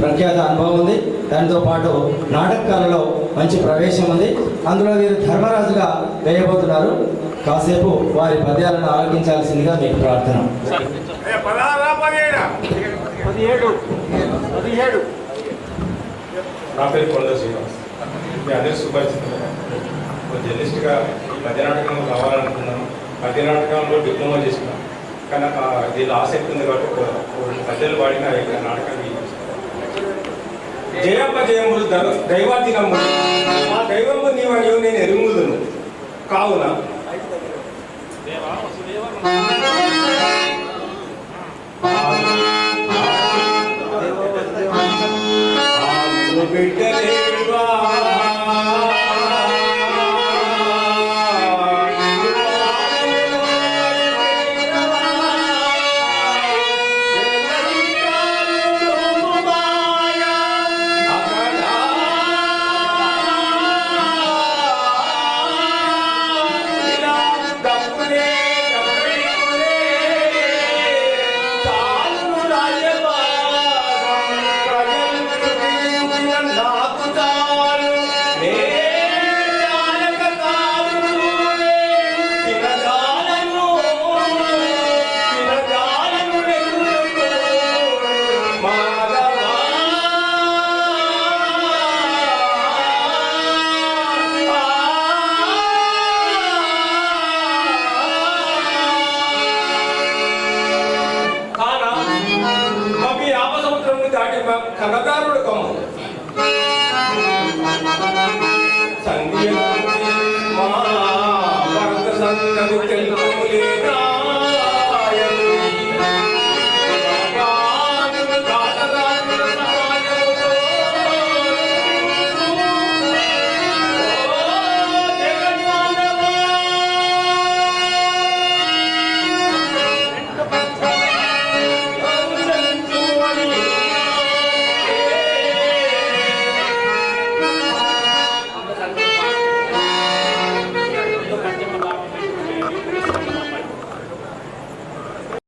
ప్రఖ్యాత అనుభవం ఉంది. దానితో పాటు నాటకాలలో మంచి ప్రవేశం ఉంది. అందులో వీరు ధర్మరాజుగా వేయబోతున్నారు. కాసేపు వారి పద్యాలను ఆలకించాల్సిందిగా మీకు ప్రార్థన. నా పేరు కొండ శ్రీనివాస్. మీ అందరి సుపరిచితులు ఒక జర్నలిస్ట్గా ఈ పద్య నాటకంలో రావాలనుకున్నాను. పద్య నాటకంలో డిప్లొమా చేసినాను కానీ ఆ దీనిలో ఆసక్తి ఉంది కాబట్టి ఒక ఒక రెండు పద్యాలు వాడిన నాటకాన్ని జయప్ప జయములు ద- ఆ దైవము నీవని నేను ఎరుగుదును. కావున బిడ్డలే తాటి కనదారుడు కమ్ము. సంగీత